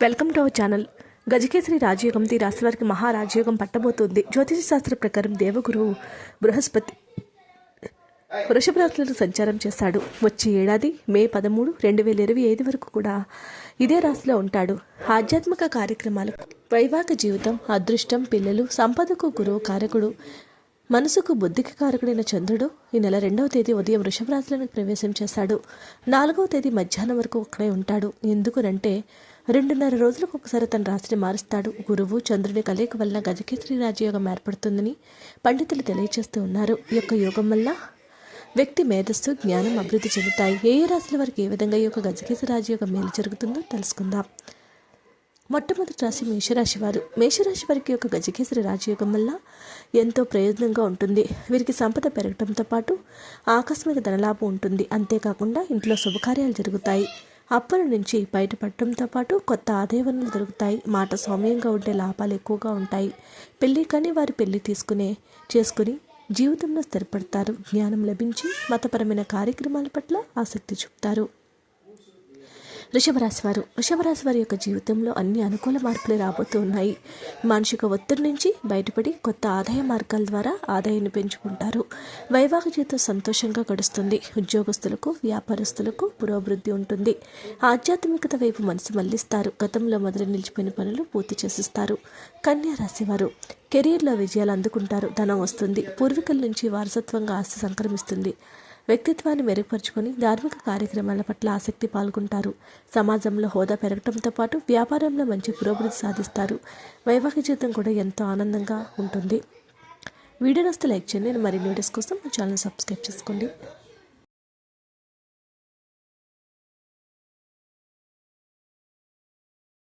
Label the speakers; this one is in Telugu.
Speaker 1: Welcome to our channel. గజకేసరి రాజయోగం తీ రాశ్రవారికి మహారాజయోగం పట్టబోతుంది. జ్యోతిష శాస్త్ర ప్రకారం దేవగురువు బృహస్పతి వృషభ రాశులను సంచారం చేస్తాడు. వచ్చే ఏడాది మే పదమూడు రెండు వేల ఇరవై ఐదు వరకు కూడా ఇదే రాశిలో ఉంటాడు. ఆధ్యాత్మిక కార్యక్రమాలు వైవాహిక జీవితం అదృష్టం పిల్లలు సంపదకు గురువు కారకుడు మనసుకు బుద్ధికి కారకుడైన చంద్రుడు ఈ నెల రెండవ తేదీ ఉదయం వృషభ రాశిలోకి ప్రవేశం చేశాడు నాలుగవ తేదీ మధ్యాహ్నం వరకు అక్కడే ఉంటాడు. ఎందుకునంటే రెండున్నర రోజులకు ఒకసారి తన రాశిని మారుస్తాడు. గురువు చంద్రుని కలయిక వల్ల గజకేసరి రాజయోగం ఏర్పడుతుందని పండితులు తెలియజేస్తూ ఉన్నారు. ఈ యొక్క యోగం వల్ల వ్యక్తి మేధస్సు జ్ఞానం అభివృద్ధి చెందుతాయి. ఏ ఏ రాశుల వారికి ఏ విధంగా ఈ యొక్క గజకేసరి రాజయోగం మేలు జరుగుతుందో తెలుసుకుందాం. మొట్టమొదటి రాశి మేషరాశి వారు. మేషరాశి వారికి యొక్క గజకేసరి రాజయోగం వల్ల ఎంతో ప్రయోజనంగా ఉంటుంది. వీరికి సంపద పెరగడంతో పాటు ఆకస్మిక ధనలాభం ఉంటుంది. అంతేకాకుండా ఇంట్లో శుభకార్యాలు జరుగుతాయి. అప్పుల నుంచి బయటపడటంతో పాటు కొత్త ఆదాయ వనరులు దొరుకుతాయి. మాట సౌమ్యంగా ఉండే లాభాలు ఎక్కువగా ఉంటాయి. పెళ్ళి కానీ వారి పెళ్ళి తీసుకునే చేసుకుని జీవితంలో స్థిరపడతారు. జ్ఞానం లభించి మతపరమైన కార్యక్రమాల పట్ల ఆసక్తి చూపుతారు. వృషభరాశి వారు వృషభరాశి వారి యొక్క జీవితంలో అన్ని అనుకూల మార్పులు రాబోతూ ఉన్నాయి మానసిక ఒత్తిడి నుంచి బయటపడి కొత్త ఆదాయ మార్గాల ద్వారా ఆదాయాన్ని పెంచుకుంటారు. వైవాహిక జీవితం సంతోషంగా గడుస్తుంది. ఉద్యోగస్తులకు వ్యాపారస్తులకు పురోభివృద్ధి ఉంటుంది. ఆధ్యాత్మికత వైపు మనసు మళ్ళిస్తారు గతంలో మొదలు నిలిచిపోయిన పనులు పూర్తి చేసిస్తారు. కన్యా రాశి వారు కెరీర్లో విజయాలు అందుకుంటారు. ధనం వస్తుంది. పూర్వీకుల నుంచి వారసత్వంగా ఆస్తి సంక్రమిస్తుంది. వ్యక్తిత్వాన్ని మెరుగుపరుచుకొని ధార్మిక కార్యక్రమాల పట్ల ఆసక్తి పాల్గొంటారు. సమాజంలో హోదా పెరగడంతో పాటు వ్యాపారంలో మంచి పురోభివృద్ధి సాధిస్తారు. వైవాహిక జీవితం కూడా ఎంతో ఆనందంగా ఉంటుంది. వీడియో నస్తే లైక్ చేయండి. మరిన్ని వీడియోస్ కోసం మా ఛానల్ సబ్స్క్రైబ్ చేసుకోండి.